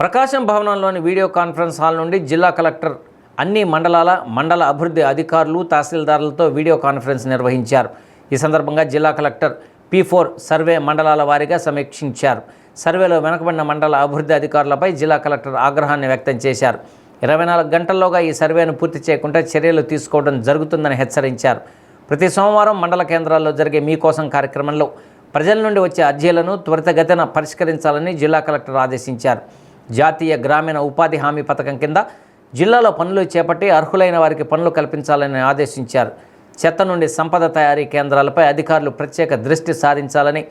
ప్రకాశం భవనంలోని video conference hall నుండి జిల్లా కలెక్టర్ అన్ని మండలాల మండల అభివృద్ధి అధికారులు తహసీల్దారులతో వీడియో కాన్ఫరెన్స్ నిర్వహించారు. ఈ సందర్భంగా జిల్లా కలెక్టర్ పీ ఫోర్ సర్వే మండలాల వారీగా సమీక్షించారు. సర్వేలో వెనుకబడిన మండల అభివృద్ధి అధికారులపై జిల్లా కలెక్టర్ ఆగ్రహాన్ని వ్యక్తం చేశారు. ఇరవై నాలుగు గంటల్లోగా ఈ సర్వేను పూర్తి చేయకుండా చర్యలు తీసుకోవడం జరుగుతుందని హెచ్చరించారు. ప్రతి సోమవారం మండల కేంద్రాల్లో జరిగే మీకోసం కార్యక్రమంలో ప్రజల నుండి వచ్చే అర్జీలను త్వరితగతిన పరిష్కరించాలని జిల్లా కలెక్టర్ ఆదేశించారు. జాతీయ గ్రామీణ ఉపాధి హామీ పథకం కింద జిల్లాలో పనులు చేపట్టి అర్హులైన వారికి పనులు కల్పించాలని ఆదేశించారు. చెత్త నుండి సంపద తయారీ కేంద్రాలపై అధికారులు ప్రత్యేక దృష్టి సారించాలని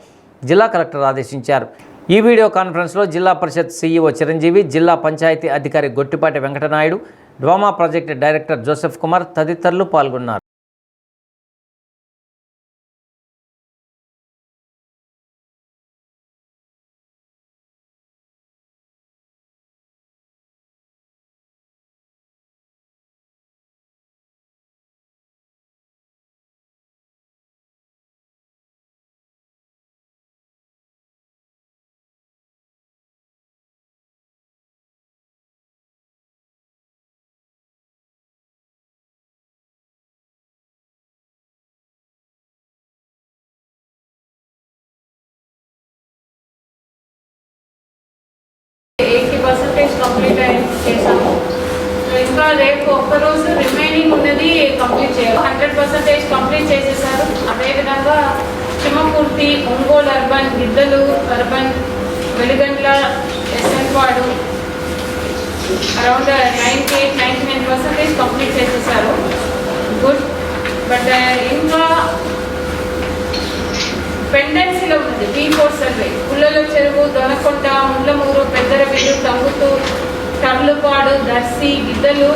జిల్లా కలెక్టర్ ఆదేశించారు. ఈ వీడియో కాన్ఫరెన్స్లో జిల్లా పరిషత్ సీఈఓ చిరంజీవి జిల్లా పంచాయతీ అధికారి Gottipati Venkatanaidu DWMA project director Joseph Kumar తదితరులు పాల్గొన్నారు. ఎయిటీ పర్సెంటేజ్ కంప్లీట్ చేశాము. ఇంకా రేపు ఒక్కరోజు రిమైనింగ్ ఉన్నది కంప్లీట్ చేయాలి. హండ్రెడ్ పర్సెంటేజ్ కంప్లీట్ చేసేసారు. అదేవిధంగా Chimakurthi Ongole urban గిద్దలు urban Veligandla ఎస్ఎన్పాడు around ninety eight ninety nine percentage complete చేసేసారు గుడ్ బట్ uh, ఇంకా పెండెన్సీలో ఉంది. B four survey Pullala Cheruvu Donakonda Mundlamuru Peddaraveedu Tangutur Karlupadu Darsi Giddalur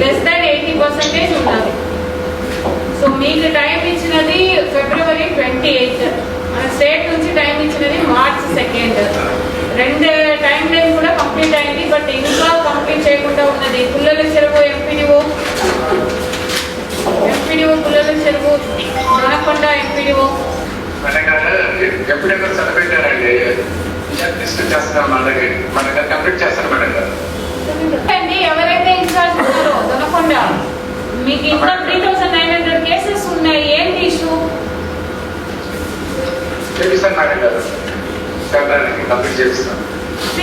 less than eighty percentage ఉండాలి. So మీకు time ఇచ్చినది February twenty eighth మన state నుంచి time ఇచ్చినది మార్చ్ సెకండ్ రెండు టైం లైన్ కూడా కంప్లీట్ అయింది బట్ ఇంకా కంప్లీట్ చేయకుండా ఉన్నది. పుల్లల చెరువు ఎంపీడీఓ ఎంపీడీఓ పుల్లల చెరువు దొనకొండ ఎంపీడీఓ. గారు చదివించారండి డిస్కస్ చేస్తున్నాం మన దగ్గర మన దగ్గర కంప్లీట్ చేస్తారు మేడం గారు. ఎవరైతే ఇన్ఛార్జ్ ఉన్నారో దొనకొండ మీకు ఇంకా three thousand nine hundred cases ఉన్నాయి. ఏంటి ఇష్యూ చేపిస్తాను మేడం గారు. చేద్దానికి కంప్లీట్ చేపిస్తాను.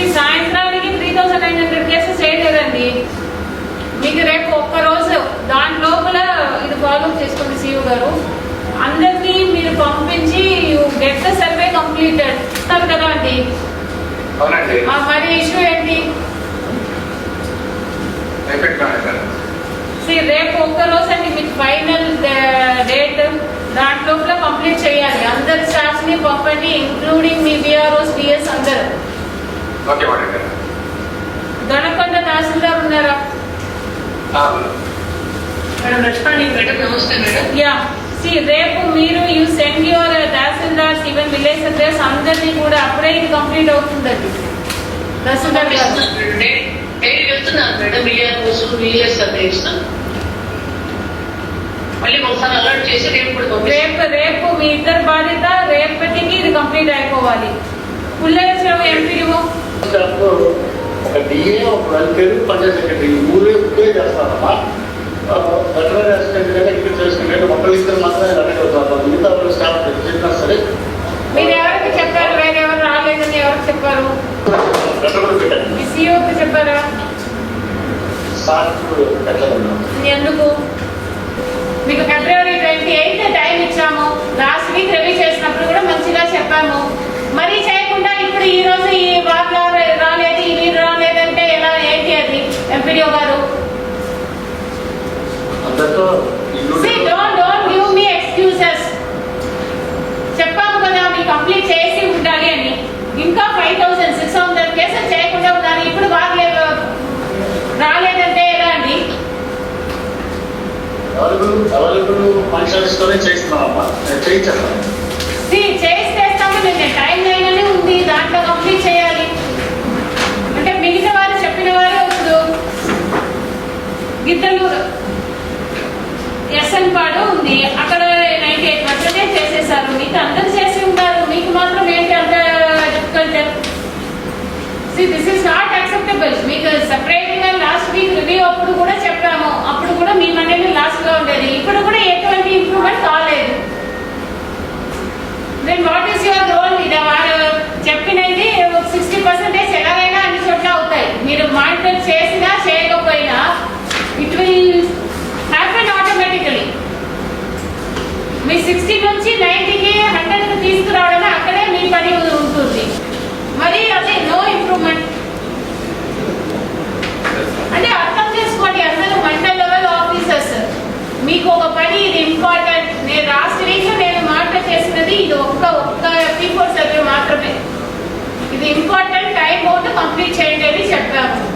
ఈ సాయంత్రానికి three thousand nine hundred cases చేయలేదండి. మీకు రేపు ఒక్క రోజు దాని లోపల ఇది ఫాలో చేసుకోండి సీఓ గారు అందరినీ మీరు పంపించి గెట్ ద సర్వే కంప్లీటెడ్ ఇస్తారు కదా అండి? మరి ఇష్యూ ఏంటి? రేపు ఒక్క రోజు అండి మీకు ఫైనల్ డేట్ దాని లోపల కంప్లీట్ చేయాలి. అందరి స్టాఫ్ని పంపండి ఇంక్లూడింగ్ మీ బిఆర్ఓస్ డిఎస్ అందరు. దొనకొండ తహసీల్దార్ ఉన్నారా? ఆ, మేడం రెస్పాండింగ్ మేడం నమస్తే మేడం యా రేపు మీరు you send your tahsildars even village address అందరినీ కూడా అప్పుడే ఇది కంప్లీట్ అవుతుందండి. తహసీల్దార్ మళ్ళీ ఒకసారి అలర్ట్ చేసి రేపు రేపు రేపు మీ ఇద్దరు బాధ్యత రేపటికి ఇది కంప్లీట్ అయిపోవాలి. పుల్లల చెరువు ఎంపీడీఓ ఒక డిఏ ఒక వెల్ఫేర్ పంచాయత్ సెక్రటరీ ఊరే ఊరే చేస్తారమ్మా. వెటనరీ అసిస్టెంట్ కానీ ఇక్కడ మాత్రమే అవుతారు మిగతా వాళ్ళు స్టాఫ్ చెప్పినా సరే మీరు ఎవరికి చెప్పారు? వేరే ఎవరు రాలేదని ఎవరు చెప్పారు? మీ సీఓకి చెప్పారా? ఎందుకు? మీకు ఫిబ్రవరి ట్వంటీ ఎయిత్ టైం ఇచ్చాము? లాస్ట్ వీక్ రివ్యూ చేసినప్పుడు కూడా మంచిగా చెప్పాము. మరీ చేయకుండా ఇప్పుడు ఈ రోజు ఈ వార్లో రాలేదు ఈ రాలేదంటే ఎలా ఏంటి అది? ఎంపీడీఓ గారు అందరితో ఇల్లు See, don't don't give me excuses. చెప్పాము కదా మీ కంప్లీట్ చేసి ఉండాలి అని ఇంకా five thousand six hundred cases చేయకుండా ఉండాలి ఇప్పుడు బాగలేదు రాలేదంటే ఎలా అండి అవైలబుల్ అవైలబుల్ చేస్తున్నామమ్మా టైం లైన్ ఉంది దాంట్లో కంప్లీట్ చేయాలి. అంటే మిగతా వారు చెప్పిన వారు ఇప్పుడు గిద్దలూరు. ఎస్ఎన్ పాడు ఉంది అక్కడ నైన్టీ ఎయిట్ పర్సెంటేజ్ చేసేసారు మీకు అందరు చేసి ఉంటారు మీకు మాత్రం ఏంటి అంత difficult this is not acceptable మీకు సెపరేట్గా లాస్ట్ వీక్ రివ్యూ అప్పుడు కూడా చెప్పాము అప్పుడు కూడా మీ మనీని లాస్ట్గా ఉండేది ఇప్పుడు కూడా ఎటువంటి ఇంప్రూవ్మెంట్ కాలేదు then what is your role ఇది వారు చెప్పినది సిక్స్టీ పర్సెంటేజ్ ఎలాగైనా అన్ని చోట్ల అవుతాయి మీరు మానిటర్ చేసినా చేయకపోయినా ఇట్ విల్ హ్యాపెన్ ఆటోమేటికలీ మీ సిక్స్టీ నుంచి నైన్టీకి హండ్రెడ్కి తీసుకురావడమే అక్కడే మీ పని ఉంటుంది. మరి అదే నో ఇంప్రూవ్మెంట్ అంటే అర్థం చేసుకోండి అందరూ మండల్ లెవెల్ ఆఫీసర్స్ మీకు ఒక పని ఇది ఇంపార్టెంట్ నేను లాస్ట్ వీక్ నేను మాట చేసినది ఇది ఒక్క ఒక్క ఎఫ్టీ సర్వే మాత్రమే. ఇది ఇంపార్టెంట్ టైం అవుట్ కంప్లీట్ చేయండి అని చెప్పాము.